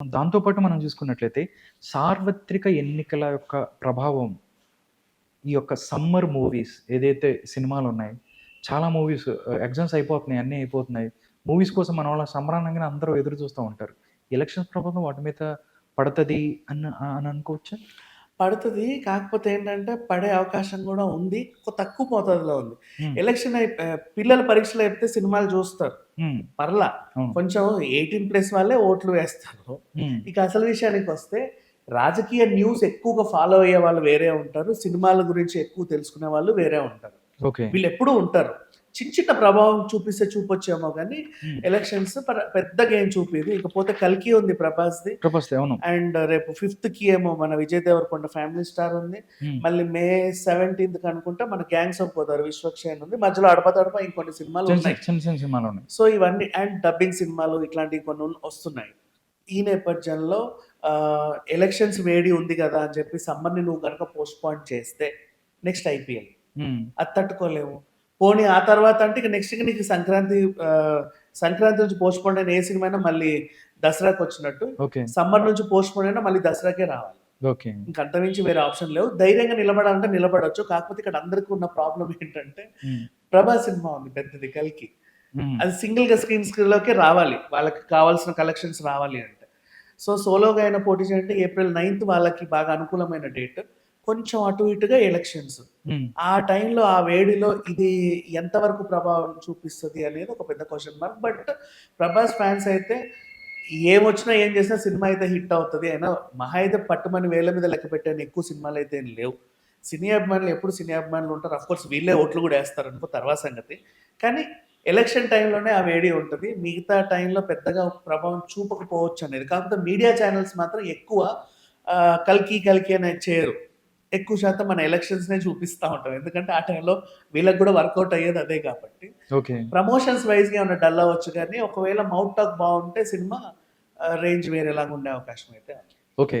దాంతో పాటు మనం చూసుకున్నట్లయితే సార్వత్రిక ఎన్నికల యొక్క ప్రభావం ఈ యొక్క సమ్మర్ మూవీస్ ఏదైతే సినిమాలు ఉన్నాయి చాలా మూవీస్ ఎగ్జామ్స్ అయిపోతున్నాయి అన్నీ అయిపోతున్నాయి. మూవీస్ కోసం మన వాళ్ళ సంబరానంగానే అందరూ ఎదురు చూస్తూ ఉంటారు. ఎలక్షన్స్ ప్రభావం వాటి మీద పడుతుంది అని అని అనుకోవచ్చా? పడుతుంది కాకపోతే ఏంటంటే పడే అవకాశం కూడా ఉంది తక్కువ మోతాదులో ఉంది. ఎలక్షన్ అయి పిల్లల పరీక్షలు అయిపోతే సినిమాలు చూస్తారు. పర్లా. కొంచెం ఎయిటీన్ ప్లస్ వాళ్ళే ఓట్లు వేస్తారు. ఇక అసలు విషయానికి వస్తే రాజకీయ న్యూస్ ఎక్కువగా ఫాలో అయ్యే వాళ్ళు వేరే ఉంటారు సినిమాల గురించి ఎక్కువ తెలుసుకునే వాళ్ళు వేరే ఉంటారు. వీళ్ళు ఎప్పుడూ ఉంటారు. చిన్న చిన్న ప్రభావం చూపిస్తే చూపొచ్చేమో కానీ ఎలక్షన్స్ పెద్దగా ఏం చూపిది. ఇకపోతే కల్కి ఉంది ప్రభాస్ది. ప్రభాస్ అవును. అండ్ రేపు ఫిఫ్త్కి ఏమో మన విజయ్ దేవరకొండ ఫ్యామిలీ స్టార్ ఉంది. ఉమ్, మళ్ళీ మే సెవెంటీన్త్ అనుకుంటా మన గ్యాంగ్స్ ఆఫ్ పోతారు విశ్వక్షేన్ ఉంది. మధ్యలో అడప తడప ఇంకొన్ని సినిమాలు ఉన్నాయి. సో ఇవన్నీ అండ్ డబ్బింగ్ సినిమాలు ఇట్లాంటివి కొన్ని వస్తున్నాయి. ఈ నేపథ్యంలో ఎలక్షన్స్ వేడి ఉంది కదా అని చెప్పి సమ్మర్ని నువ్వు కనుక పోస్ట్ పోన్ చేస్తే నెక్స్ట్ ఐపీఎల్. ఉమ్, అది తట్టుకోలేము. పోనీ ఆ తర్వాత అంటే ఇక నెక్స్ట్ నీకు సంక్రాంతి సంక్రాంతి నుంచి పోస్ట్ పోన్ అయిన ఏ సినిమా అయినా మళ్ళీ దసరాకి వచ్చినట్టు సమ్మర్ నుంచి పోస్ట్ పోన్ అయినా మళ్ళీ దసరాకే రావాలి. ఓకే. ఇంక అంతమించి వేరే ఆప్షన్ లేవు. ధైర్యంగా నిలబడాలంటే నిలబడొచ్చు. కాకపోతే ఇక్కడ అందరికీ ఉన్న ప్రాబ్లం ఏంటంటే ఉమ్, ప్రభాస్ సినిమా ఉంది పెద్దది కలికి. అది సింగిల్గా స్క్రీన్ లోకే రావాలి. వాళ్ళకి కావాల్సిన కలెక్షన్స్ రావాలి అంటే. సో సోలోగా అయినా పోటీ చేయంటే ఏప్రిల్ నైన్త్ వాళ్ళకి బాగా అనుకూలమైన డేట్ కొంచెం అటు ఇటుగా ఎలక్షన్స్ ఆ టైంలో ఆ వేడిలో ఇది ఎంతవరకు ప్రభావం చూపిస్తుంది అనేది ఒక పెద్ద question mark but Prabhas fans అయితే ఏమొచ్చినా ఏం చేసినా సినిమా అయితే హిట్ అవుతుంది. అయినా మహా అయితే పట్టుమని వేల మీద లెక్క పెట్టాను ఎక్కువ సినిమాలు అయితే ఏం లేవు. సినీ అభిమానులు ఎప్పుడు సినీ అభిమానులు ఉంటారు. అఫ్ కోర్స్ వీళ్ళే ఓట్లు కూడా వేస్తారు అనుకో తర్వాత సంగతి. కానీ ఎలక్షన్ టైంలోనే ఆ వేడి ఉంటుంది. మిగతా టైంలో పెద్దగా ప్రభావం చూపకపోవచ్చు అనేది. కాకపోతే మీడియా ఛానల్స్ మాత్రం ఎక్కువ కల్కి కల్కి అనేది చేయరు ఎక్కువ శాతం మన ఎలక్షన్స్నే చూపిస్తూ ఉంటాం. ఎందుకంటే ఆ టైంలో వీళ్ళకి కూడా వర్కౌట్ అయ్యేది అదే కాబట్టి. ఓకే. ప్రమోషన్స్ వైజ్గా ఏమైనా డల్ అవ్వచ్చు కానీ ఒకవేళ మౌట్ టాక్ బాగుంటే సినిమా రేంజ్ వేరేలాగా ఉండే అవకాశం అయితే. ఓకే.